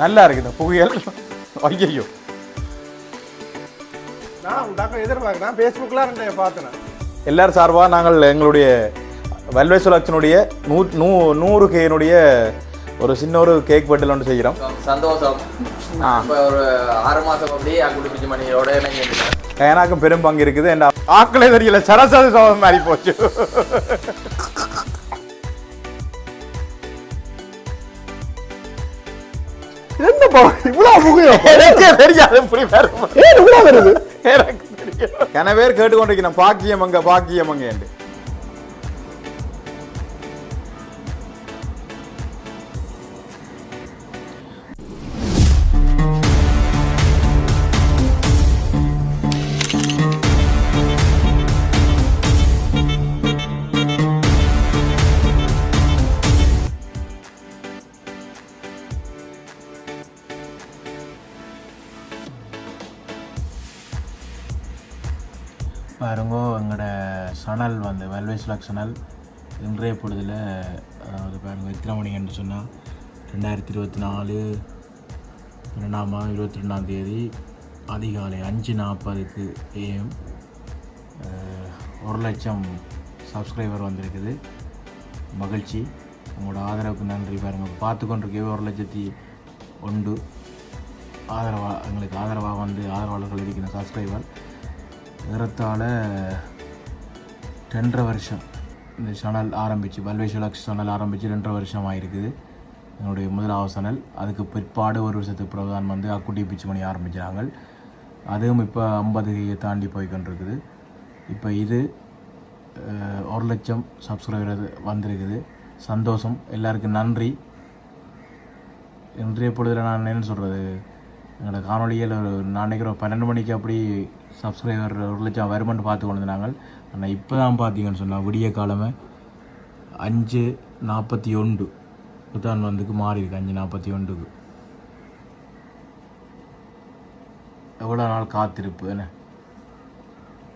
நல்லா இருக்கு இந்த புகையல் ஐயோ நான் டாக்டர் எதிர்பார்க்க நான் ஃபேஸ்புக்கில் ரெண்டு பார்த்தேன். எல்லாரும் சார்பாக நாங்கள் எங்களுடைய வல்வை சுலக்ஷனுடைய நூ நூ நூறு கேனுடைய ஒரு சின்ன ஒரு கேக் பட்டில் ஒன்று செய்கிறோம். சந்தோஷம். ஆ. இப்போ ஒரு ஆறு மாசம் அப்படியே அங்குடி பிஞ்சு மணியோட கயனாக்கும் பெரும் பங்கு இருக்குது. என் ஆக்களே தெரியல. சரசர சோதம் மாதிரி போச்சு. புகையும் எனக்கே தெரியாது இப்படி வரும். ஏன் இவ்வளோ வருது? எனக்கு தெரியும் கன பேர் கேட்டுக்கொண்டிருக்கிறேன் பாக்கியம் அங்க பாக்கியம் அங்க என்று வந்து இன்றைய பொழுதில் அதாவது பாருங்க எத்தனை மணிக்கு சொன்னால் ரெண்டாயிரத்தி இருபத்தி நாலு ரெண்டாம் மாதம் இருபத்தி ரெண்டாம் தேதி அதிகாலை அஞ்சு நாற்பதுக்கு ஏஎம் ஒரு லட்சம் சப்ஸ்கிரைபர் வந்திருக்குது. மகிழ்ச்சி. உங்களோட ஆதரவுக்கு நன்றி பாருங்கள் பார்த்து கொண்டிருக்கவே ஒரு லட்சத்தி ஒன்று ஆதரவாக எங்களுக்கு ஆதரவாக வந்து ஆதரவாளர்கள் இருக்கிற சப்ஸ்கிரைபர் ஏறத்தாழ ரெண்டரை வருஷம் இந்த சேனல் ஆரம்பித்து பல்வேஷலக்ஸ் சேனல் ஆரம்பித்து ரெண்டரை வருஷம் ஆகிருக்குது என்னுடைய முதலாவது சேனல். அதுக்கு பிற்பாடு ஒரு வருஷத்துக்கு பிறகுதான் வந்து அக்குட்டி பிச்சு மணி ஆரம்பிச்சாங்க. அதுவும் இப்போ ஐம்பது தாண்டி போய் கொண்டிருக்குது இப்போ இது ஒரு லட்சம் சப்ஸ்கிரைபர் வந்திருக்குது. சந்தோஷம். எல்லாருக்கும் நன்றி. இன்றைய பொழுதில் நான் என்ன சொல்கிறது எங்களோட காணொலியில் ஒரு நான் பன்னெண்டு மணிக்கு அப்படி சப்ஸ்கிரைபர் ஒரு லட்சம் வருமானு பார்த்து கொண்டு நாங்கள் ஆனால் இப்போ தான் பார்த்தீங்கன்னு சொன்னால் விடிய காலமே அஞ்சு நாற்பத்தி ஒன்று. தான் வந்துக்கு மாறி இருக்கு அஞ்சு நாற்பத்தி ஒன்றுக்கு. எவ்வளோ நாள் காத்திருப்பு என்ன?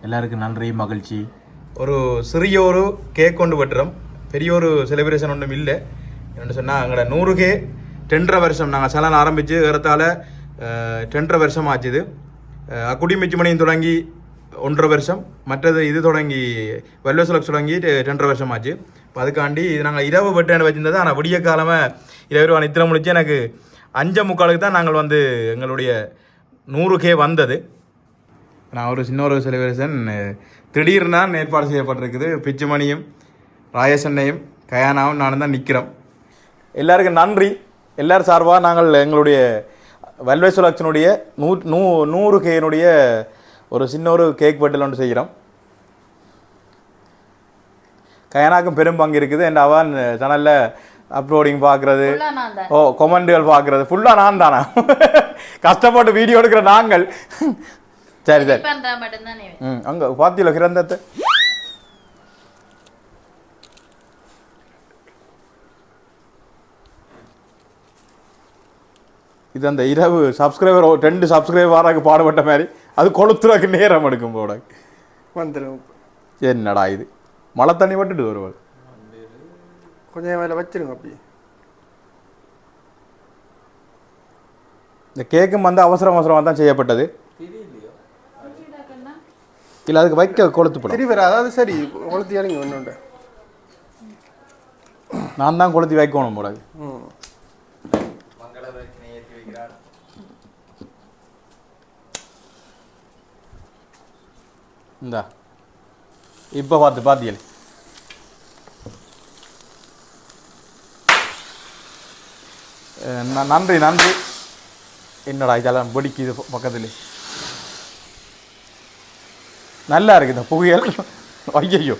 எல்லாருக்கும் நன்றி மகிழ்ச்சி. ஒரு சிறிய ஒரு கேக் கொண்டு வெட்டுறோம். பெரிய ஒரு செலிப்ரேஷன் ஒன்றும் இல்லை. என்ன சொன்னால் எங்களோட நூறு கே ரெண்டரை வருஷம் நாங்கள் சேனல் ஆரம்பித்து ஏறத்தால் ரெண்டரை வருஷம் ஆச்சுது அஹ், அக்குடி மிச்சுமணியும் தொடங்கி ஒன்றரை வருஷம் மற்றது இது தொடங்கி வெல்வசலக்ஸ் தொடங்கி ரெண்டரை வருஷம் ஆச்சு இப்போ அதுக்காண்டி இது நாங்கள் இரவு வெட்டேன்னு வச்சிருந்தது ஆனால் விடிய காலமாக இரவு ரூபா நித்திரம் முடிச்சு எனக்கு அஞ்சே முக்காலுக்கு தான் நாங்கள் வந்து எங்களுடைய நூறு கே வந்தது நான் ஒரு சின்ன ஒரு செலிப்ரேஷன் திடீர்னு ஏற்பாடு செய்யப்பட்டிருக்குது பிச்சுமணியும் ராயசண்ணையும் கயானாவும் நானும் தான் நிற்கிறோம் எல்லாருக்கும் நன்றி எல்லார் சார்பாக நாங்கள் எங்களுடைய வல்வை சுலக்ஷனுடைய நூ நூ நூறு கேனுடைய ஒரு சின்ன ஒரு கேக் பட்டில் ஒன்று செய்கிறோம். கயானாக்கும் பெரும் பங்கு இருக்குது. என் அவன் சேனலில் அப்லோடிங் பார்க்குறது. ஓ கொமெண்டுகள் பார்க்குறது. ஃபுல்லாக நான் தானா? கஷ்டப்பட்டு வீடியோ எடுக்கிற நாங்கள். சரி சரி. ம் அங்கே பாத்தியில கிரந்தத்தை. இது அந்த இரவு சப்ஸ்கிரைபர் ரெண்டு சப்ஸ்கிரைபர் வராக்கு பாடுபட்ட மாதிரி. அது கொளுத்துறக்கு நேரம் எடுக்கும் போட வந்துடும் என்னடா இது? மழை தண்ணி விட்டுட்டு வருவாள் கொஞ்சம் மேலே வச்சிருங்க அப்படி. இந்த கேக்கும் வந்து அவசரம் அவசரமாக தான் செய்யப்பட்டது. இல்லை அதுக்கு வைக்க கொளுத்துப்படும் சரி வேறு அதாவது சரி. கொளுத்தி இறங்கி ஒன்று நான் தான் கொளுத்தி வைக்கணும் போடாது ம். இந்தா இப்போ பார்த்து பார்த்தியல் நன்றி நன்றி என்னடா இதெல்லாம் பிடிக்குது பக்கத்தில் நல்லா இருக்கு இந்த புகையல் ஐயோ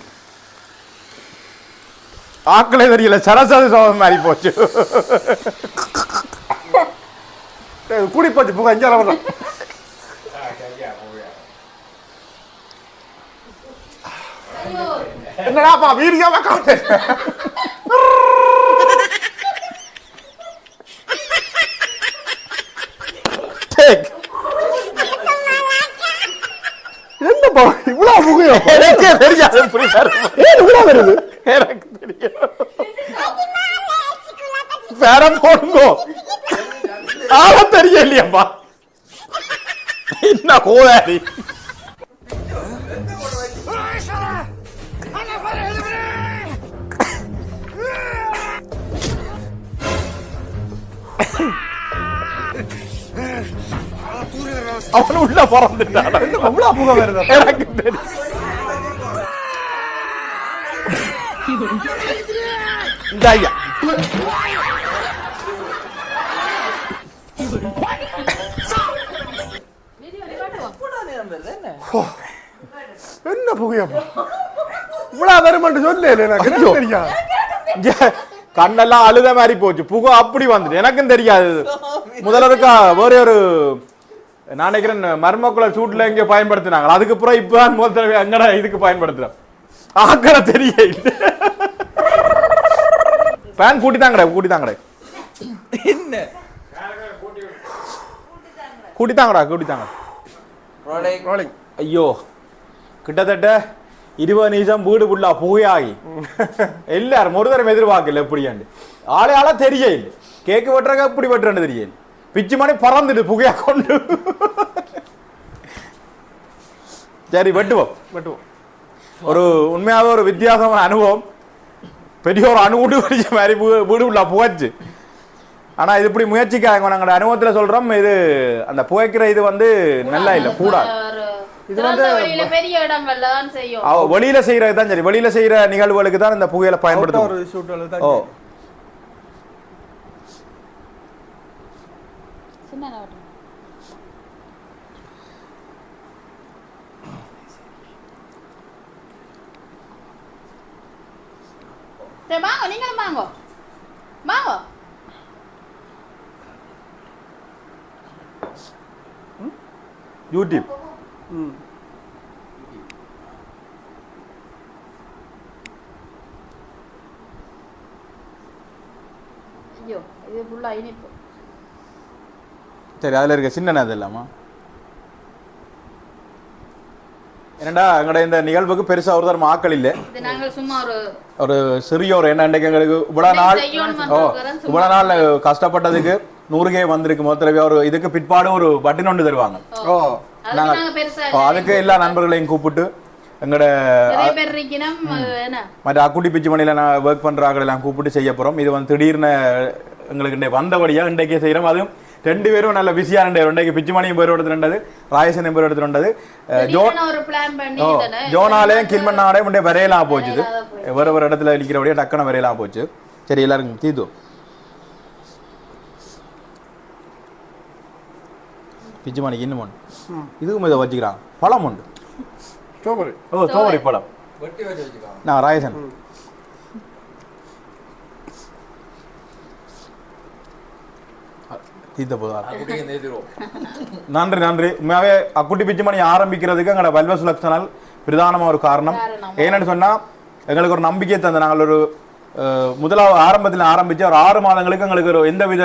ஆக்களே தெரியல சரசர சோதம் மாதிரி போச்சு ஏய், கூடி போச்சு புகை அஞ்சால வரலாம் என்னடாப்பா வீடியோவா காட்டு. என்னப்பா இவ்வளோ புகையும் எனக்கே தெரியாது வரும். ஏன் இவ்வளோ வருது எனக்கு தெரியும் வேற போடுங்கோ ஆள தெரியலையாப்பா. என்ன கோதாரி அவன் உள்ள பறந்துட்டான். அவ்வளவு புகை வருது எனக்கு தெரியும் இந்த ஐயா என்ன புகையப்பா இவ்வளவு வருமானு சொல்லல எனக்கு. தெரியாது. கண்ணெல்லாம் அழுத மாதிரி போச்சு. புகை அப்படி வந்துட்டு. எனக்கும் தெரியாது. முதல்ல இருக்கா வேற ஒரு நான் நினைக்கிறேன் மர்மக்குள்ள சூட்ல இங்க பயன்படுத்தினாங்க அதுக்கப்புறம் இப்ப முதல் தடவை அங்கட இதுக்கு பயன்படுத்துறேன். ஆக்கட தெரிய பேன் கூட்டி தாங்கடே கூட்டி தாங்கடே. என்ன? கூட்டி தாங்கடா கூட்டி தாங்க ரோலிங் ரோலிங் ஐயோ கிட்டத்தட்ட இருபது நிமிஷம் வீடு ஃபுல்லா புகையாகி எல்லாரும் ஒரு தரம் எதிர்பார்க்கல எப்படியாண்டு ஆளே ஆளா தெரிய இல்லை கேக்கு வெட்டுறக்க எப்படி வெட்டுறன்னு தெரியல பிச்சு மணி பறந்துட்டு புகையா கொண்டு சரி வெட்டுவோம் வெட்டுவோம் ஒரு உண்மையாவே ஒரு வித்தியாசமான அனுபவம் பெரிய ஒரு அணுகுண்டு பிடிச்ச மாதிரி வீடு உள்ள புகைச்சு ஆனா இது இப்படி முயற்சிக்காங்க நாங்களோட அனுபவத்துல சொல்றோம் இது அந்த புகைக்கிற இது வந்து நல்லா இல்லை கூடாது இது வந்து வெளியில செய்யறது தான் சரி. வெளியில செய்யற நிகழ்வுகளுக்கு தான் இந்த புகையில பயன்படுத்தும் ஓ. சரி. வாங்க நீங்களும் வாங்க. வாங்க. யூடியூப் ம் ஐயோ இது ஃபுல்லா இனிப்பு. சரி அதுல இருக்க சின்ன அது இல்லாமா. என்னடா எங்கட இந்த நிகழ்வுக்கு பெருசா ஒரு தரம் ஆக்கள் இல்லை. இது நாங்கள் சும்மா ஒரு ஒரு சிறிய ஒரு என்ன எங்களுக்கு இவ்வளவு நாள். இவ்வளவு நாள் கஷ்டப்பட்டதுக்கு நூறுகே வந்திருக்கு. மொத்தரவே ஒரு இதுக்கு பிற்பாடு ஒரு பட்டின் ஒன்று தருவாங்க. ஓ அதுக்கு நாங்க- அதுக்கு எல்லா நண்பர்களையும் கூப்பிட்டு எங்கட மற்ற அக்குட்டி பிச்சு மணியில் நான் ஒர்க் பண்ணுற ஆக்களை எல்லாம் கூப்பிட்டு செய்ய போகிறோம் இது வந்து திடீர்னு எங்களுக்கு இன்றைக்கு வந்தபடியாக இன்றைக்கே செய்கிறோம். அதுவும் ரெண்டு பேரும் நல்ல பிஸியாக ரெண்டு இன்றைக்கு பிச்சு மணியும் பேர் எடுத்து ரெண்டது ராயசன் பேர் எடுத்து ரெண்டது ஜோ ஜோனாலேயும் கில்மன்னாடையும் முன்னே வரையலாம் போச்சு. வேற ஒரு இடத்துல இருக்கிறபடியே டக்குன்னு வரையலாம் போச்சு. சரி எல்லாருக்கும் தீது. பிச்சு மணிக்கு இன்னும் ஒன்று இதுக்கும் இதை வச்சுக்கிறாங்க பழம் உண்டு. ஸ்ட்ராபெரி. ஓ தோவரி பழம். நான் ராயசன் தீத்த போதா குட்டிக்கு நேசிடுவோம் நன்றி நன்றி உண்மையாவே அக்குட்டி பிச்சு மணி ஆரம்பிக்கிறதுக்கு எங்களோட வெல்வஸ் லக்ஷனால் பிரதானமா ஒரு காரணம். ஏன்னு சொன்னா எங்களுக்கு ஒரு நம்பிக்கை தந்த நாங்கள் ஒரு முதலாவது ஆரம்பத்தில் ஆரம்பிச்சு ஒரு ஆறு மாதங்களுக்கு எங்களுக்கு ஒரு எந்தவித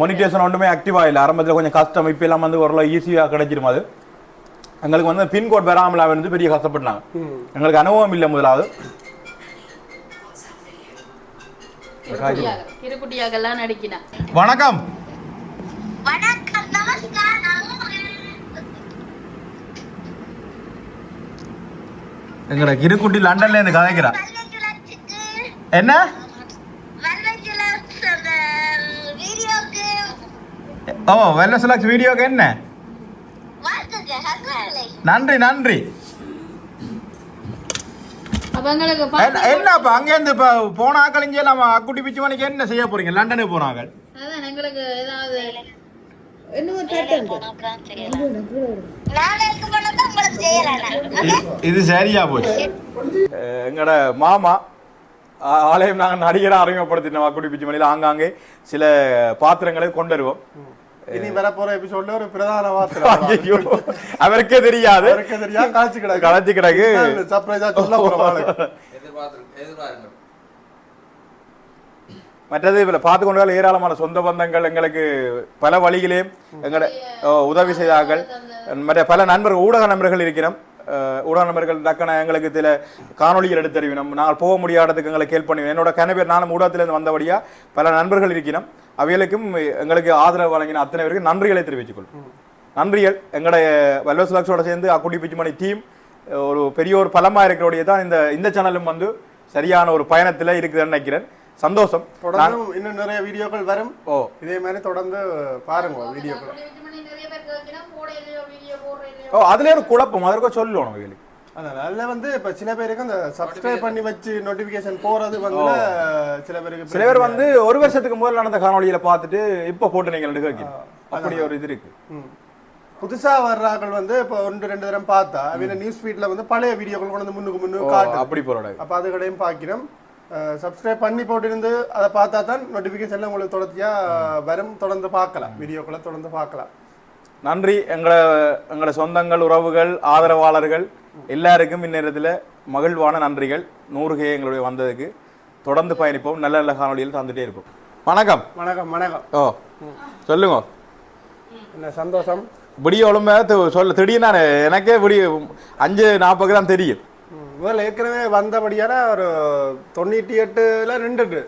மொனிட்டேஷன் ஒன்றுமே ஆக்டிவா இல்லை ஆரம்பத்தில் கொஞ்சம் கஷ்டம் இப்போ எல்லாம் வந்து ஓரளவு ஈஸியாக கிடைச்சிரும் அது எங்களுக்கு வந்து பின்கோட் வராமலா வந்து பெரிய கஷ்டப்பட்டாங்க எங்களுக்கு அனுபவம் இல்லை முதலாவது வணக்கம் வணக்கம் எங்களோட கிருக்குட்டி லண்டன்ல இருந்து கதைக்கிறா. என்ன? ஓ வெல்லசுலக்ஸ் வீடியோக்கு என்ன? நன்றி நன்றி. என்ன என்னப்பா அங்கேருந்து இப்போ போன ஆக்களிஞ்சே நம்ம அக்குட்டி பிச்சு மணிக்கு என்ன செய்ய போறீங்க? லண்டனுக்கு போனாங்க எங்களுக்கு ஏதாவது இது சரியா போச்சு. எங்கட மாமா ஆலயம் நாங்கள் நடிகரை அறிமுகப்படுத்தினோம் அக்குட்டி பிச்சு மணியில் ஆங்காங்கே சில பாத்திரங்களை கொண்டு வருவோம் இனி வர போற எபிசோட்ல ஒரு பிரதான வார்த்தை ஐயோ, அவருக்கே தெரியாது. அவருக்கே தெரியாது, கலைச்சு கிடக்கு. கலைச்சு கிடக்கு. சர்ப்ரைஸா சொல்ல போறோம். எதிர்பார்த்து எதிர்பாருங்க மற்றது இதில் பார்த்து கொண்டால் ஏராளமான சொந்த பந்தங்கள் எங்களுக்கு பல வழிகளையும் எங்களோட உதவி செய்தார்கள். மற்ற பல நண்பர்கள் ஊடக நண்பர்கள் இருக்கிறோம். ஊடக நண்பர்கள் டக்குன எங்களுக்கு சில காணொளிகள் எடுத்து நாங்கள் போக முடியாததுக்கு எங்களை கேள்வி பண்ணுவேன் என்னோட கனவேர் நானும் ஊடகத்திலிருந்து வந்தபடியாக பல நண்பர்கள் இருக்கிறோம். அவைகளுக்கும் எங்களுக்கு ஆதரவு வழங்கின அத்தனை பேருக்கு நன்றிகளை தெரிவித்துக் கொள்வோம். நன்றிகள். எங்களுடைய வல்வசுலாக்ஸோட சேர்ந்து அக்குடி பிச்சுமணி டீம் ஒரு பெரிய ஒரு பலமாக இருக்கிறோடைய தான் இந்த இந்த சேனலும் வந்து சரியான ஒரு பயணத்தில் இருக்குதுன்னு நினைக்கிறேன். சந்தோஷம். தொடர்ந்து இன்னும் நிறைய வீடியோக்கள் வரும். ஓ. இதே மாதிரி தொடர்ந்து பாருங்க வீடியோக்கள். ஓ அதுல ஒரு குழப்பம். அதற்கும் சொல்லணும் அவைகளுக்கு அதான் அதில் வந்து இப்போ சில பேருக்கு அந்த சப்ஸ்கிரைப் பண்ணி வச்சு நோட்டிஃபிகேஷன் போறது வந்து சில பேருக்கு சில பேர் வந்து ஒரு வருஷத்துக்கு முதல்ல நடந்த காணொளியில பார்த்துட்டு இப்ப போட்டு நீங்க கேட்கணும் அப்படி ஒரு இது இருக்கு. புதுசா வர்றார்கள் வந்து இப்போ ஒன்று ரெண்டு தரம் பார்த்தா அவங்க நியூஸ் ஃபீட்ல வந்து பழைய வீடியோக்கள் கொண்டு வந்து முன்னுக்கு முன்னுக்கு காட்டு அப்படி போறோட அப்ப அது கடையும் பார்க்கிறோம் சப்ஸ்கிரைப் பண்ணி போட்டிருந்து அதை பார்த்தா தான் நோட்டிஃபிகேஷன்ல உங்களுக்கு தொடர்ச்சியா வரும். தொடர்ந்து பார்க்கலாம். வீடியோக்களை தொடர்ந்து பார்க்கலாம். நன்றி. எங்களை எங்களோட சொந்தங்கள் உறவுகள் ஆதரவாளர்கள் எல்லாருக்கும் இந்நேரத்தில் மகிழ்வான நன்றிகள். நூறு கே எங்களுடைய வந்ததுக்கு. தொடர்ந்து பயணிப்போம். நல்ல நல்ல காணொளியில் தந்துட்டே இருப்போம். வணக்கம். வணக்கம் வணக்கம். ஓ சொல்லுங்க. என்ன சந்தோஷம்? விடிய ஒழுங்கா சொல்ல. திடீர்னு எனக்கே விடிய அஞ்சு நாற்பதுக்கு தான் தெரியும். முதல்ல ஏற்கனவே வந்தபடியால ஒரு தொண்ணூற்றி எட்டுல நின்றுட்டு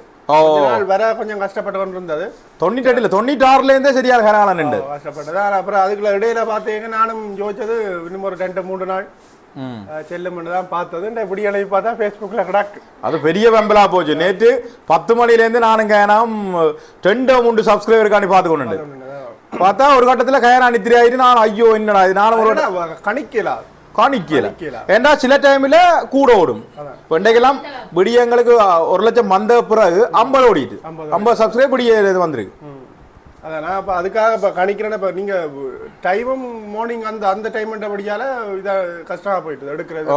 வர கொஞ்சம் கஷ்டப்பட்டு கொண்டு இருந்தது தொண்ணூற்றி எட்டுல தொண்ணூற்றி ஆறுலேருந்தே சரியாக கரகாலம் நின்று. கஷ்டப்பட்டது. அப்புறம் அதுக்குள்ள இடையில பார்த்தீங்க நானும் யோசிச்சது இன்னும் ஒரு ரெண்டு மூணு நாள். ம். செல்லும் தான் பார்த்தது. இந்த விடியலை பார்த்தா ஃபேஸ்புக்ல கிடக்கு. அது பெரிய வெம்பலா போச்சு. நேற்று பத்து மணிலேருந்து நானும் கயனாம் ரெண்டு மூன்று சப்ஸ்கிரைபருக்காண்டி பார்த்து கொண்டு பார்த்தா ஒரு கட்டத்துல கயனா நித்திரி ஆயிட்டு நான் ஐயோ என்னடா இது? நானும் ஒரு கணிக்கலாம் காணிக்கல. ஏன்னா சில டைம்ல கூட ஓடும். இப்போ இன்றைக்கெல்லாம் விடியங்களுக்கு ஒரு லட்சம் வந்த பிறகு ஐம்பது ஓடிட்டு. ஐம்பது சப்ஸ்கிரைப் விடிய இது வந்திருக்கு. அதான் நான் இப்போ அதுக்காக இப்போ கணிக்கிறேன் இப்போ நீங்க டைமும் மார்னிங் அந்த அந்த டைம்ன்றபடியால இதை கஷ்டமா போயிட்டு எடுக்கிறது.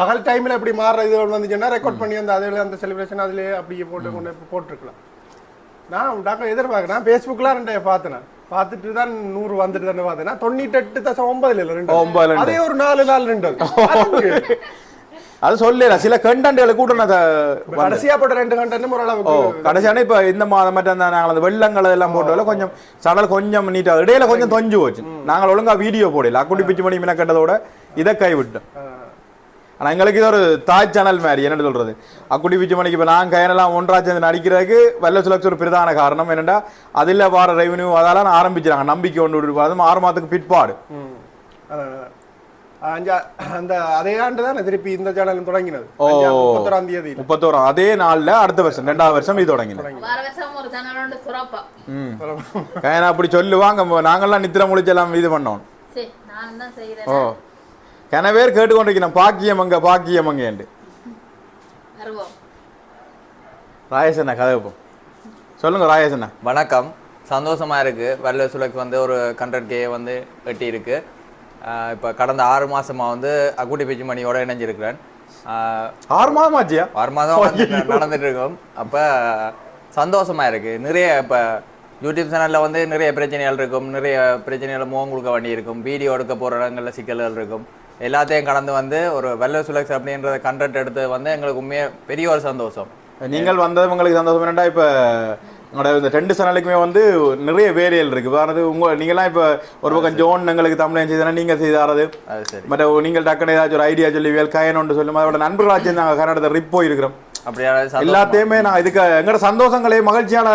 பகல் டைம்ல எப்படி மாறுற இது வந்துச்சுன்னா ரெக்கார்ட் பண்ணி அந்த அதில் அந்த செலிப்ரேஷன் அதிலே அப்படியே போட்டு கொண்டு போட்டிருக்கலாம். நான் டாக்டர் எதிர்பார்க்கிறேன். ஃபேஸ்புக்லாம் ரெண்டைய பார்த்தேன் பார்த்துட்டு தான் நூறு வந்துட்டு தானே பார்த்தேன் தொண்ணூத்தெட்டு தசம் ஒன்பதுல இல்லை ரெண்டு. ஒன்பதுல. அதே ஒரு நாலு நாள் ரெண்டு. அது சொல்லல சில கண்டென்ட்களை கூட கடைசியா போட்ட ரெண்டு கண்டனும் ஓரளவுக்கு கடைசியான இப்ப இந்த மாதம் மட்டும் அந்த நாங்கள் அந்த வெள்ளங்கள் எல்லாம் போட்டோல கொஞ்சம் சடல் கொஞ்சம் நீட்டா இடையில கொஞ்சம் தொஞ்சு போச்சு. நாங்கள் ஒழுங்கா வீடியோ போடல. அக்குடி பிச்சு மணி மினக்கட்டதோட இதை கைவிட்டோம். ஆனா எங்களுக்கு இது ஒரு தாய் சேனல் மாதிரி. என்ன சொல்றது? அக்குடி பிச்சு மணிக்கு இப்ப நான் கையனெல்லாம் ஒன்றா சேர்ந்து நடிக்கிறதுக்கு வெள்ள சுலக்ஸ் ஒரு பிரதான காரணம். என்னடா அதில் வர ரெவன்யூ அதெல்லாம் ஆரம்பிச்சிடாங்க நம்பிக்கை ஒன்று விட்டு அதுவும் ஆறு மாதத்துக்கு பிற்பாடு. அந்த அதே ஆண்டு தான் திருப்பி இந்த சேனல் தொடங்கினது? ஓ. முப்பத்தொராம் தேதி முப்பத்தோரம் அதே நாள்ல அடுத்த வருஷம் ரெண்டாவது வருஷம் இது தொடங்கினது. வார வருஷம் ஒரு சேனல் உண்டு சுரப்பா ம். கையனா அப்படி சொல்லுவாங்க நாங்கெல்லாம் நித்திர முடிச்செல்லாம் இது பண்ணோம். ஓ. கனவேர் கேட்டுக்கொண்டிருக்கிறேன் பாக்கியம் அங்க பாக்கியம் அங்கேண்டு வருவோம். ராயசண்ணா கதைப்போம் சொல்லுங்க ராயசண்ணா. வணக்கம். சந்தோஷமா இருக்கு. வரல சுலக்கு வந்து ஒரு ஹண்ட்ரட் கே வந்து வெட்டி இருக்கு இப்ப கடந்த ஆறு மாசமா வந்து அக்குட்டி பிச்சு மணியோட இணைஞ்சிருக்கிறேன். ஆறு மாதம் ஆச்சியா? ஆறு மாதம் நடந்துட்டு இருக்கோம் அப்ப சந்தோஷமா இருக்கு. நிறைய இப்ப யூடியூப் சேனல்ல வந்து நிறைய பிரச்சனைகள் இருக்கும். நிறைய பிரச்சனைகளை முகம் கொடுக்க வேண்டி இருக்கும் வீடியோ எடுக்க போற இடங்கள்ல சிக்கல்கள் இருக்கும். எல்லாத்தையும் கடந்து வந்து ஒரு வெள்ள சுலக்ஸ் அப்படின்றத கண்டென்ட் எடுத்து வந்து எங்களுக்கு உண்மையே பெரிய ஒரு சந்தோஷம். நீங்கள் வந்தது உங்களுக்கு சந்தோஷம். என்னடா இப்போ உங்களோட இந்த ரெண்டு சேனலுக்குமே வந்து நிறைய வேரியல் இருக்கு. பாருது உங்க நீங்களாம் இப்போ ஒரு பக்கம் ஜோன் எங்களுக்கு தமிழன் செய்தனா? நீங்க செய்தாரது மற்ற நீங்கள் டக்குனு ஏதாச்சும் ஒரு ஐடியா சொல்லி வேல் கயன் ஒன்று சொல்லும் அதோட நண்பர்களாச்சு நாங்கள் கர்நாடகத்தை ரிப் போயிருக்கிறோம். சந்தோஷமா- எல்லாத்தையுமே நான் இதுக்கு எங்களோட சந்தோஷங்களையும் மகிழ்ச்சியான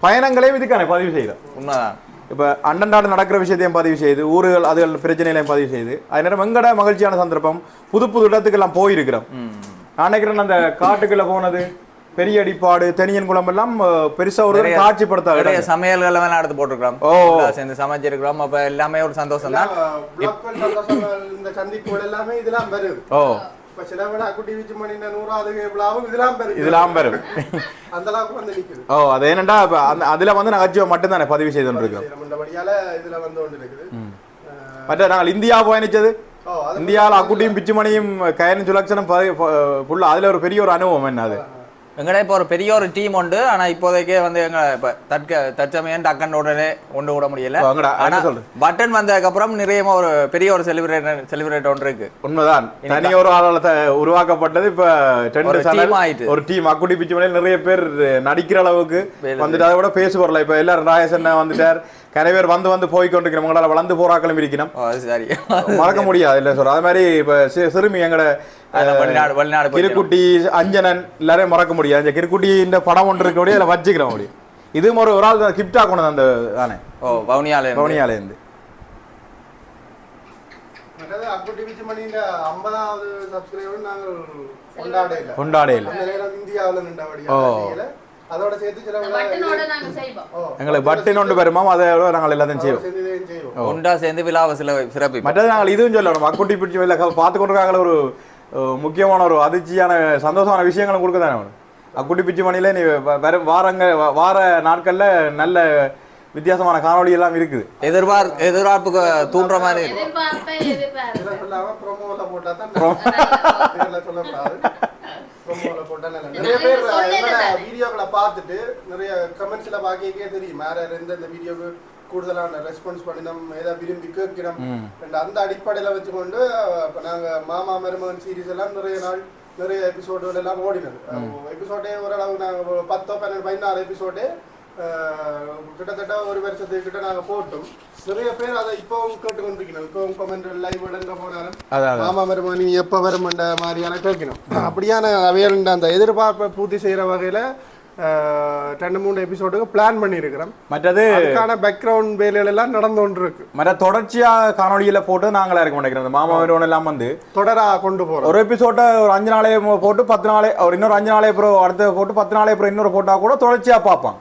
பயணங்களையும் இதுக்கான பதிவு செய்கிறேன் உண்மைதான். இப்போ அண்டன்டாடு நடக்கிற விஷயத்தையும் பதிவு செய்து ஊர்கள் அதுகள் பிரச்சனைகளையும் பதிவு செய்து அது நேரம் எங்கட மகிழ்ச்சியான சந்தர்ப்பம்? புது புது இடத்துக்கெல்லாம் போயிருக்கிறோம். நான் நினைக்கிறேன் அந்த காட்டுக்குள்ள போனது பெரிய அடிப்பாடு தெனியன் குளம் எல்லாம் பெருசா ஒரு காட்சிப்படுத்த நிறைய சமையல்கள் எல்லாம் எடுத்து போட்டிருக்கிறோம். ஓ. எல்லாம் சேர்ந்து சமைச்சிருக்கிறோம். அப்ப எல்லாமே ஒரு சந்தோஷம் தான் இந்த சந்திப்புகள் எல்லாமே இதெல்லாம் வருது. ஓ. இப்ப சில விட குட்டி வீச்சு மணி நூறாவது விழாவும் இதெல்லாம் வருது இதெல்லாம் வரும் அந்த அளவுக்கு வந்து நிக்குது. ஓ அது என்னண்டா இப்ப அந்த அதுல வந்து நகைச்சுவை மட்டும் தானே பதிவு செய்து கொண்டிருக்கோம் நம்மளபடியால இதுல வந்து கொண்டு இருக்குது அஹ், மற்ற நாங்கள் இந்தியா பயணிச்சது ஓ அது இந்தியாவில் அக்குட்டியும் பிச்சுமணியும் கயன் சுலக்ஷனும் ஃபுல்லா அதுல ஒரு பெரிய ஒரு அனுபவம் என்ன அது? எங்கட இப்போ ஒரு பெரிய ஒரு டீம் உண்டு. ஆனா இப்போதைக்கே வந்து எங்க இப்ப தற்க தற்சமயம் டக்கன் உடனே கொண்டு விட முடியல? பட்டன் வந்ததுக்கு அப்புறம் நிறைய ஒரு பெரிய ஒரு செலிபிரேட் செலிபிரேட் ஒன்று இருக்கு. உண்மைதான். தனி ஒரு ஆளால உருவாக்கப்பட்டது இப்ப team ஆயிட்டு. ஒரு டீம் அக்குடி பிச்சு நிறைய பேர் நடிக்கிற அளவுக்கு வந்துட்டு அதை விட பேசு வரல இப்ப எல்லாரும் ராயசன் வந்துட்டார். நிறைய பேர் வந்து வந்து போய் கொண்டிருக்கிறோம் உங்களால வளர்ந்து போறாக்களும் இருக்கணும் சரி. மறக்க முடியாது இல்ல சொல்ற அது மாதிரி இப்ப சிறுமி எங்கட அதுல வெளிநாடு வெளிநாடு கிருக்குட்டி அஞ்சனன் எல்லாரையும் மறக்க முடியாது. இந்த கிருக்குட்டி இந்த படம் ஒன்று இருக்க முடியும் அதில் வச்சுக்கிறோம் முடியும் இதுவும் ஒரு ஒரு ஆள் கிஃப்டா கொண்டு அந்த தானே. ஓ வவுனியால இருந்து. பவனியாலேருந்து கொண்டாடையில் அந்த நேரம் இந்தியாவில். அதோட சேர்த்து சில விழா- பட்டனோட நாங்க செய்வோம். ஓ, எங்களுக்கு பட்டின் ஒன்று பெருமா அதை விட நாங்கள் எல்லாத்தையும் அதோட செய்வோம். உண்டா சேர்ந்து விழாவை சில சிறப்பிப்போம். மற்றது நாங்கள் இதுவும் சொல்லணும். அக்குட்டி பிடிச்சி வெளில பார்த்து கொண்டிருக்காங்கள ஒரு முக்கியமான ஒரு அதிர்ச்சியான சந்தோஷமான விஷயங்களும் கொடுக்க தானே அக்குட்டி பிச்சு மணியில நீ வர வாரங்க வ- வார நாட்கள்ல நல்ல வித்தியாசமான காணொளி எல்லாம் இருக்குது. எதிர்பார் எதிர்பார்ப்புக்கு தூண்டுற மாதிரி இருக்கும். நிறைய பேர் வீடியோக்களை பார்த்துட்டு நிறைய கமெண்ட்ஸ்ல பாக்கிக்கே தெரியும். வேற எந்த இந்த வீடியோக்கு கூடுதலான ரெஸ்பான்ஸ் பண்ணினோம் ஏதாவது விரும்பி கேட்கிறோம். and அந்த அடிப்படையில வச்சுக்கொண்டு இப்ப நாங்க மாமா மருமகன் சீரிஸ் எல்லாம் நிறைய நாள் நிறைய எபிசோடுகள் எல்லாம் ஓடினது. எபிசோடே ஓரளவு நாங்க ஒரு பத்தோ பன்னெண்டு பதினாறு எபிசோடே கிட்டத்தட்ட ஒரு வருஷத்துக்கு கிட்ட நாங்க போட்டோம். நிறைய பேர் அதை இப்பவும் கேட்டுக்கொண்டிருக்கணும் இப்பவும் கமெண்ட் லைவ் எங்க போனாலும். மாமா வருமா நீ எப்ப வருமன்ற மாதிரியான கேட்கணும். அப்படியான அவையல் அந்த எதிர்பார்ப்பை பூர்த்தி செய்யற வகையில ரெண்டு மூணு எபிசோடுக்கு பிளான் பண்ணியிருக்கிறோம். மற்றது அதுக்கான பேக்ரவுண்ட் வேலைகள் எல்லாம் நடந்து கொண்டு இருக்கு மற்ற தொடர்ச்சியா காணொளியில போட்டு நாங்களா இருக்க மாட்டேங்கிறோம். மாமா வருவன் எல்லாம் வந்து தொடரா கொண்டு போறோம். ஒரு எபிசோட்டை ஒரு அஞ்சு நாளே போட்டு பத்து நாளே ஒரு இன்னொரு அஞ்சு நாளே அப்புறம் அடுத்த போட்டு பத்து நாளே அப்புறம் இன்னொரு போட்டா கூட தொடர்ச்சியா பார்ப்பான்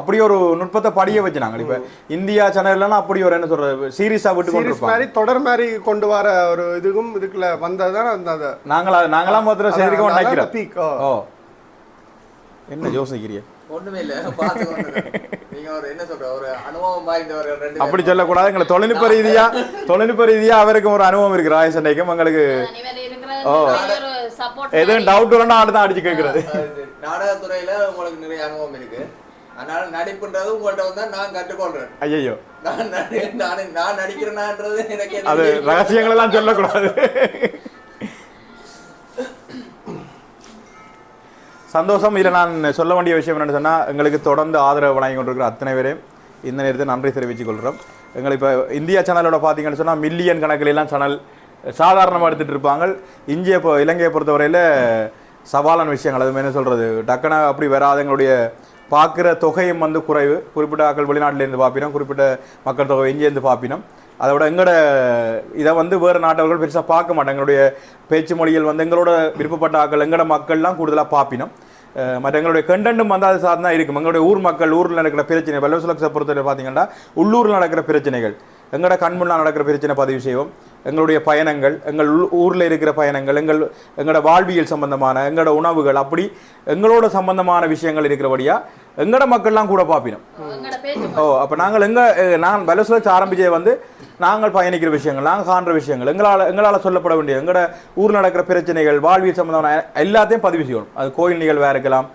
அப்படி ஒரு நுட்பத்தை படிய வச்சு நாங்கள் இப்ப இந்தியா சேனல்லாம் அப்படி ஒரு என்ன சொல்றது சீரியஸா விட்டு கொண்டு மாதிரி தொடர் மாதிரி கொண்டு வர ஒரு இதுக்கும் இதுக்குள்ள வந்ததுதான் அந்த நாங்களா நாங்களாம் மாத்திரம் செய்திருக்கோம் நினைக்கிறோம் ஓ. என்ன யோசிக்கிறிய? ஒண்ணுமே இல்ல நீங்க ஒரு என்ன சொல்ற ஒரு அனுபவம் வாய்ந்தவர்கள் ரெண்டு அப்படி சொல்லக்கூடாது எங்களை தொழில்நுட்ப ரீதியா தொழில்நுட்ப ரீதியா அவருக்கும் ஒரு அனுபவம் இருக்கு ராயசண்டைக்கும் எங்களுக்கு ஓ. இருக்கிறது ஒரு சப்போர்ட் எதுவும் டவுட் வரணும் ஆடு தான் அடிச்சு கேட்கறது. நாடகத்துறையில உங்களுக்கு நிறைய அனுபவம் இருக்கு. அதனால நடிப்புன்றது உங்கள்ட்ட வந்தா நான் கற்றுக்கொள்றேன். ஐயோ நான் நான் நான் நடிக்கிறேனான்றது எனக்கு அது. ரகசியங்கள் எல்லாம் சொல்லக்கூடாது. சந்தோஷம். இதில் நான் சொல்ல வேண்டிய விஷயம் என்னென்னு சொன்னால் எங்களுக்கு தொடர்ந்து ஆதரவு வழங்கி கொண்டிருக்கிற அத்தனை பேரையும் இந்த நேரத்தில் நன்றி தெரிவித்துக் கொள்கிறோம். எங்களை இப்போ இந்தியா சேனலோட பார்த்தீங்கன்னு சொன்னால் மில்லியன் கணக்கில் எல்லாம் சேனல் சாதாரணமாக எடுத்துகிட்டு இருப்பாங்க. இந்திய இப்போ இலங்கையை பொறுத்தவரையில் சவாலான விஷயங்கள். அது என்ன சொல்கிறது டக்குனா அப்படி வராது. எங்களுடைய பார்க்குற தொகையும் வந்து குறைவு. குறிப்பிட்ட ஆட்கள் வெளிநாட்டிலேருந்து பார்ப்பினோம் குறிப்பிட்ட மக்கள் தொகை இங்கேருந்து பார்ப்பினோம் அதை விட எங்களோட இதை வந்து வேறு நாட்டவர்கள் பெருசாக பார்க்க மாட்டாங்க. எங்களுடைய பேச்சு மொழிகள் வந்து எங்களோட விருப்பப்பட்ட ஆட்கள் எங்களோட மக்கள்லாம் கூடுதலாக பார்ப்பினோம் மற்ற எங்களுடைய கண்டென்ட்டும் வந்து அது சார்ந்து இருக்கும். எங்களுடைய ஊர் மக்கள் ஊரில் நடக்கிற பிரச்சனை வெள்ளசுலக்ஸை பொறுத்தவரை பார்த்தீங்கன்னா உள்ளூரில் நடக்கிற பிரச்சனைகள் எங்களோட கண்முன்னால் நடக்கிற பிரச்சனை பதிவு செய்வோம். எங்களுடைய பயணங்கள் எங்கள் ஊர்ல இருக்கிற பயணங்கள் எங்கள் எங்களோட வாழ்வியல் சம்பந்தமான எங்களோட உணவுகள் அப்படி எங்களோட சம்பந்தமான விஷயங்கள் இருக்கிறபடியா எங்களோட மக்கள்லாம் கூட பார்ப்பினோம். ஓ அப்போ நாங்கள் எங்க அஹ், நான் வெலசுலச்சு ஆரம்பிச்சது வந்து நாங்கள் பயணிக்கிற விஷயங்கள் நாங்கள் காண்ற விஷயங்கள் எங்களால் எங்களால் சொல்லப்பட வேண்டிய எங்களோட ஊர் நடக்கிற பிரச்சனைகள் வாழ்வியல் சம்பந்தமான எல்லாத்தையும் பதிவு செய்யணும். அது கோயில் நிகழ்வாக இருக்கலாம்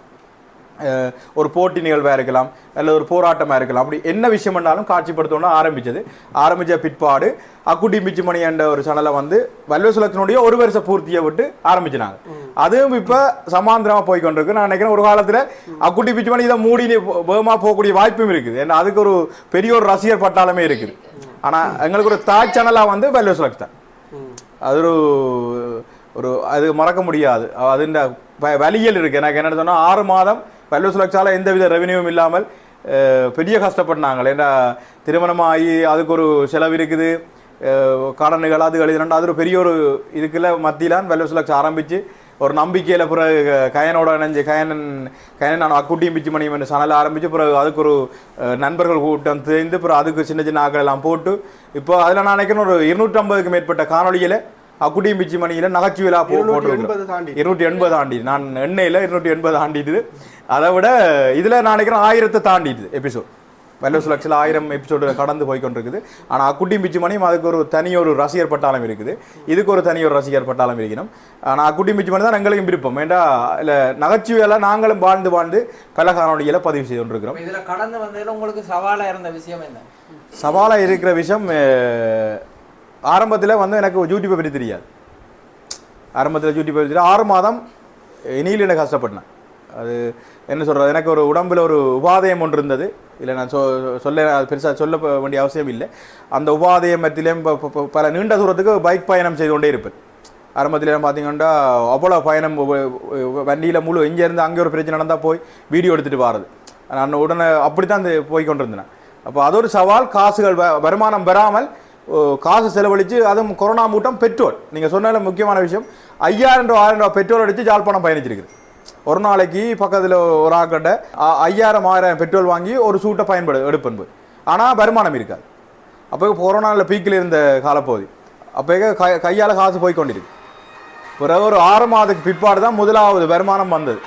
ஒரு போட்டி நிகழ்வாக இருக்கலாம் அல்லது ஒரு போராட்டமாக இருக்கலாம். அப்படி என்ன விஷயம் பண்ணாலும் காட்சிப்படுத்தணும்னு ஆரம்பித்தது ஆரம்பித்த பிற்பாடு அக்குட்டி மிச்சிமணி என்ற ஒரு சேனலை வந்து வல்வசுலத்தினுடைய ஒரு வருஷ பூர்த்தியை விட்டு ஆரம்பிச்சினாங்க. அதுவும் இப்போ சமாந்திரமாக போய் கொண்டிருக்கு நான் நினைக்கிறேன் ஒரு காலத்தில் அக்குட்டி பிச்சுமணி இதை மூடி வேகமாக போகக்கூடிய வாய்ப்பும் இருக்குது. ஏன்னா அதுக்கு ஒரு பெரிய ஒரு ரசிகர் பட்டாளமே இருக்குது. ஆனால் எங்களுக்கு ஒரு தாய் சேனலாக வந்து வல்வசுலக் தான். அது ஒரு ஒரு அது மறக்க முடியாது. அதுண்ட வ- வலியல் எனக்கு என்ன சொன்னால் ஆறு மாதம் வல்லுசுலக்ஸால எந்தவித ரெவன்யூவும் இல்லாமல் பெரிய கஷ்டப்பட்டாங்க. ஏன்னா திருமணமாகி அதுக்கு ஒரு செலவு இருக்குது. கடனுகள் அது எழுதினா அது ஒரு பெரிய ஒரு இதுக்குள்ள மத்தியிலான் வல்லுசுலக்ஸ் ஆரம்பித்து ஒரு நம்பிக்கையில் பிறகு கயனோட இணைஞ்சு கயனன் கயனன் நான் அக்குட்டியும் பிச்சு மணியும் என்று சனல் பிறகு அதுக்கு ஒரு நண்பர்கள் கூட்டம் தெரிந்து பிறகு அதுக்கு சின்ன சின்ன ஆக்கள் எல்லாம் போட்டு இப்போ அதில் நான் நினைக்கிறேன் ஒரு இருநூற்றம்பதுக்கு மேற்பட்ட காணொளியில அக்குட்டியும் பிச்சு மணியில நகைச்சுவையிலா போ இருநூற்றி எண்பது ஆண்டி நான் எண்ணெயில் இருநூற்றி எண்பது ஆண்டிடுது அதை விட இதுல நான் நினைக்கிறேன் ஆயிரத்தை தாண்டிடுது எபிசோட் வெள்ள சுழற்சியில் ஆயிரம் எபிசோடு கடந்து போய் கொண்டிருக்குது ஆனால் அக்குட்டி பிச்சு மணியும் அதுக்கு ஒரு தனி ஒரு ரசிகர் பட்டாளம் இருக்குது. இதுக்கு ஒரு தனி ஒரு ரசிகர் பட்டாளம் இருக்கணும். ஆனால் அக்குட்டி பிச்சு மணி தான் எங்களுக்கும் விருப்பம். ஏண்டா இல்லை நகைச்சுவையில் நாங்களும் வாழ்ந்து வாழ்ந்து பல காணொலிகளை பதிவு செய்து கொண்டிருக்கிறோம். இதுல கடந்து வந்ததுல உங்களுக்கு சவாலா இருந்த விஷயம் என்ன? சவாலாக இருக்கிற விஷயம் ஆரம்பத்தில் வந்து எனக்கு யூடியூப்பை பற்றி தெரியாது. ஆரம்பத்தில் யூடியூப் பற்றி தெரியாது. ஆறு மாதம் இனியில் எனக்கு கஷ்டப்பட்டேன். அது என்ன சொல்கிறது எனக்கு ஒரு உடம்பில் ஒரு உபாதயம் ஒன்று இருந்தது. இல்லை நான் சொ சொல்ல பெருசாக சொல்ல வேண்டிய அவசியம் இல்லை. அந்த உபாதயம் மத்தியிலையும் பல நீண்ட தூரத்துக்கு பைக் பயணம் செய்து கொண்டே இருப்பேன். ஆரம்பத்தில் பார்த்தீங்கன்னா அவ்வளோ பயணம் வண்டியில் முழு இங்கேருந்து அங்கே ஒரு பிரச்சனை நடந்தால் போய் வீடியோ எடுத்துகிட்டு வாரது. நான் உடனே அப்படி தான் போய் கொண்டிருந்தேன். அப்போ அது ஒரு சவால் காசுகள் வ- வருமானம் பெறாமல் காசு செலவழித்து அதுவும் கொரோனா மூட்டம் பெட்ரோல். நீங்கள் சொன்னால முக்கியமான விஷயம் ஐயாயிரம் ரூபா ஆயிரம் ரூபா பெட்ரோல் அடித்து ஜாழ்ப்பாணம் பயணிச்சிருக்குது. ஒரு நாளைக்கு பக்கத்தில் ஒரு ஆக்கட்ட ஐயாயிரம் ஆயிரம் பெட்ரோல் வாங்கி ஒரு சூட்டை பயன்படு எடுப்பன்பு. ஆனால் வருமானம் இருக்காது. அப்போ கொரோனாவில் பீக்கில் இருந்த காலப்பகுதி. அப்போ கை கையால் காசு போய் கொண்டிருக்கு. பிறகு ஒரு ஆறு மாதத்துக்கு பிற்பாடு தான் முதலாவது வருமானம் வந்தது.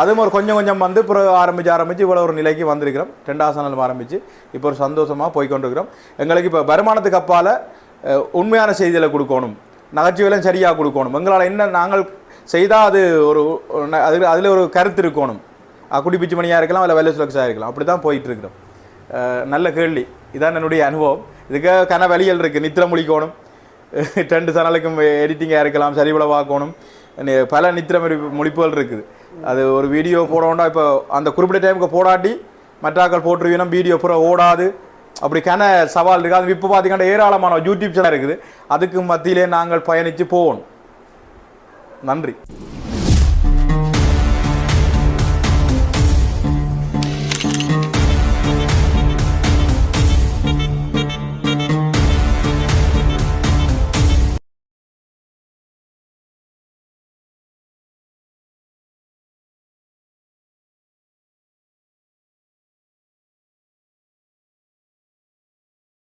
அதுவும் ஒரு கொஞ்சம் கொஞ்சம் வந்து பிறகு ஆரம்பிச்சு ஆரம்பிச்சு இவ்வளோ ஒரு நிலைக்கு வந்திருக்கிறோம். ரெண்டாவது சனல் ஆரம்பிச்சு இப்போ ஒரு சந்தோஷமாக போய்கொண்டிருக்கிறோம். எங்களுக்கு இப்போ வருமானத்துக்கு அப்பால் உண்மையான செய்திகளை கொடுக்கணும். நகைச்சுவையிலும் சரியாக கொடுக்கணும். எங்களால் என்ன நாங்கள் செய்தால் அது ஒரு அதில் அதில் ஒரு கருத்து இருக்கணும். குடி பிச்சு மணியாக இருக்கலாம் இல்லை வெள்ளை சுலக்ஸாக இருக்கலாம். அப்படி தான் போயிட்டுருக்கிறோம் நல்ல கேள்வி. இதான் என்னுடைய அனுபவம். இதுக்கு கன வழிகள் இருக்குது நித்திரம் முழிக்கணும். ரெண்டு சேனலுக்கும் எடிட்டிங்காக இருக்கலாம் சரிபளவாக்கணும். பல நித்திர முழிப்புகள் இருக்குது. அது ஒரு வீடியோ போடணும்னா இப்போ அந்த குறிப்பிட்ட டைமுக்கு போடாட்டி மற்றாக்கள் போட்டுருவீங்கன்னா வீடியோ பூரா ஓடாது. அப்படி கன சவால் இருக்குது. அது இப்போ பார்த்தீங்கன்னா ஏராளமான யூடியூப் சேனல் இருக்குது. அதுக்கு மத்தியிலே நாங்கள் பயணித்து போகணும் நன்றி.